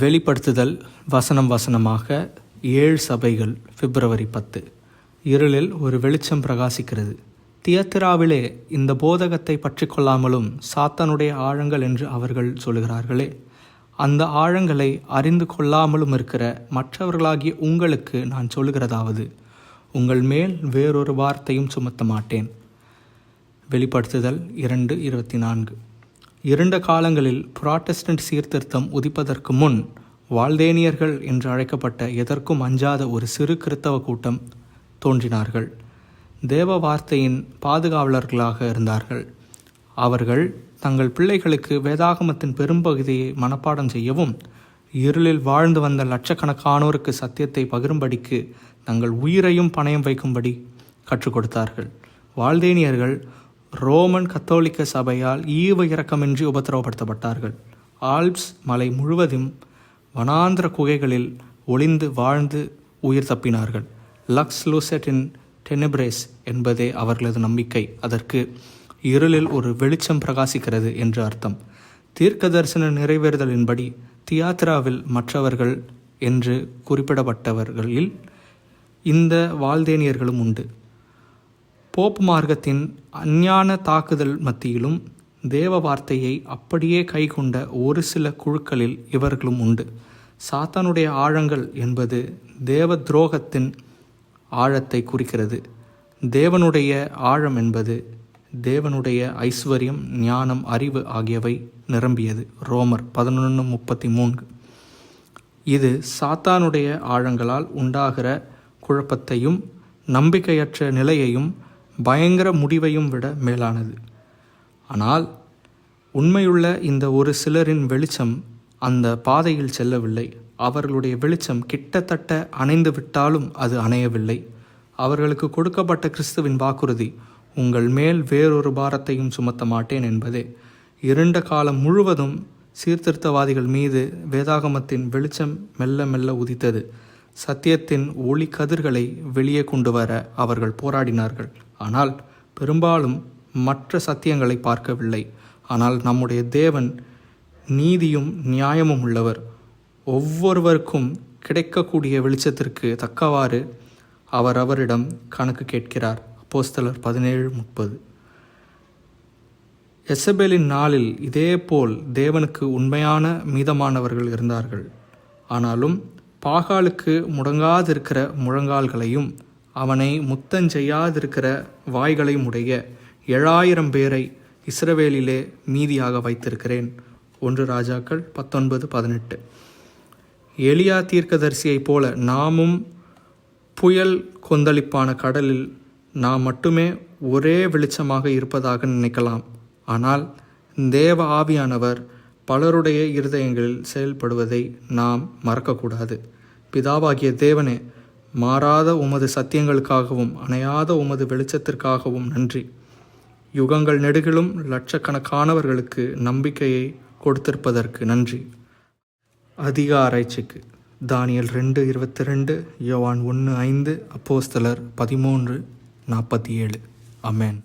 வெளிப்படுத்துதல் வசனம் வசனமாக ஏழு சபைகள் பிப்ரவரி பத்து. இருளில் ஒரு வெளிச்சம் பிரகாசிக்கிறது. தியத்திராவிலே இந்த போதகத்தை பற்றி கொள்ளாமலும் சாத்தானுடைய ஆழங்கள் என்று அவர்கள் சொல்கிறார்களே. அந்த ஆழங்களை அறிந்து கொள்ளாமலும் இருக்கிற மற்றவர்களாகிய உங்களுக்கு நான் சொல்லுகிறதாவது உங்கள் மேல் வேறொரு வார்த்தையும் சுமத்த மாட்டேன் வெளிப்படுத்துதல் இரண்டு இருபத்தி நான்கு. இருண்ட காலங்களில் புராட்டஸ்டன்ட் சீர்திருத்தம் உதிப்பதற்கு முன் வால்தேனியர்கள் என்று அழைக்கப்பட்ட எதற்கும் அஞ்சாத ஒரு சிறு கிறித்தவ கூட்டம் தோன்றினார்கள். தேவ வார்த்தையின் பாதுகாவலர்களாக இருந்தார்கள். அவர்கள் தங்கள் பிள்ளைகளுக்கு வேதாகமத்தின் பெரும்பகுதியை மனப்பாடம் செய்யவும் இருளில் வாழ்ந்து வந்த லட்சக்கணக்கானோருக்கு சத்தியத்தை பகிரும்படிக்கு தங்கள் உயிரையும் பணயம் வைக்கும்படி கற்றுக் கொடுத்தார்கள். வால்தேனியர்கள் ரோமன் கத்தோலிக்க சபையால் ஈவு இறக்கமின்றி உபத்திரவப்படுத்தப்பட்டார்கள். ஆல்ப்ஸ் மலை முழுவதும் வனாந்திர குகைகளில் ஒளிந்து வாழ்ந்து உயிர் தப்பினார்கள். லக்ஸ் லூசெட்டின் டெனிப்ரேஸ் என்பதே அவர்களது நம்பிக்கை. அதற்கு இருளில் ஒரு வெளிச்சம் பிரகாசிக்கிறது என்று அர்த்தம். தீர்க்க தரிசன நிறைவேறுதலின்படி தியாத்ராவில் மற்றவர்கள் என்று குறிப்பிடப்பட்டவர்களில் இந்த வால்தேனியர்களும் உண்டு. போப் மார்க்கத்தின் அஞ்ஞான தாக்குதல் மத்தியிலும் தேவ வார்த்தையை அப்படியே கைகொண்ட ஒரு சில குழுக்களில் இவர்களும் உண்டு. சாத்தானுடைய ஆழங்கள் என்பது தேவ துரோகத்தின் ஆழத்தை குறிக்கிறது. தேவனுடைய ஆழம் என்பது தேவனுடைய ஐஸ்வர்யம் ஞானம் அறிவு ஆகியவை நிரம்பியது. ரோமர் பதினொன்று முப்பத்தி மூன்று இது சாத்தானுடைய ஆழங்களால் உண்டாகிற குழப்பத்தையும் நம்பிக்கையற்ற நிலையையும் பயங்கர முடிவையும் விட மேலானது. ஆனால் உண்மையுள்ள இந்த ஒரு சிலரின் வெளிச்சம் அந்த பாதையில் செல்லவில்லை. அவர்களுடைய வெளிச்சம் கிட்டத்தட்ட அணைந்து விட்டாலும் அது அணையவில்லை. அவர்களுக்கு கொடுக்கப்பட்ட கிறிஸ்துவின் வாக்குறுதி உங்கள் மேல் வேறொரு பாரத்தையும் சுமத்த மாட்டேன் என்பதே. இருண்ட காலம் முழுவதும் சீர்திருத்தவாதிகள் மீது வேதாகமத்தின் வெளிச்சம் மெல்ல மெல்ல உதித்தது. சத்தியத்தின் ஒளி கதிர்களை வெளியே கொண்டு வர அவர்கள் போராடினார்கள். ஆனால் பெரும்பாலும் மற்ற சத்தியங்களை பார்க்கவில்லை. ஆனால் நம்முடைய தேவன் நீதியும் நியாயமும் உள்ளவர். ஒவ்வொருவருக்கும் கிடைக்கக்கூடிய வெளிச்சத்திற்கு தக்கவாறு அவர் அவரிடம் கணக்கு கேட்கிறார். அப்போஸ்தலர் பதினேழு முப்பது. எசபேலின் நாளில் இதேபோல் தேவனுக்கு உண்மையான மீதமானவர்கள் இருந்தார்கள். ஆனாலும் பாகாலுக்கு முடங்காதிருக்கிற முழங்கால்களையும் அவனை முத்தஞ்செய்யாதிருக்கிற வாய்களையும் உடைய ஏழாயிரம் பேரை இஸ்ரவேலிலே மீதியாக வைத்திருக்கிறேன். ஒன்று ராஜாக்கள் பத்தொன்பது பதினெட்டு. எலியா தீர்க்கதரிசியைப் போல நாமும் புயல் கொந்தளிப்பான கடலில் நாம் மட்டுமே ஒரே வெளிச்சமாக இருப்பதாக நினைக்கலாம். ஆனால் தேவ ஆவியானவர் பலருடைய இருதயங்களில் செயல்படுவதை நாம் மறக்கக்கூடாது. பிதாவாகிய தேவனே மாறாத உமது சத்தியங்களுக்காகவும் அணையாத உமது வெளிச்சத்திற்காகவும் நன்றி. யுகங்கள் நெடுகிலும் லட்சக்கணக்கானவர்களுக்கு நம்பிக்கையை கொடுத்திருப்பதற்கு நன்றி. அதிக ஆராய்ச்சிக்கு தானியல் ரெண்டு இருபத்தி ரெண்டு யோவான் ஒன்று ஐந்து அப்போஸ்தலர் பதிமூன்று நாற்பத்தி ஏழு. அமேன்.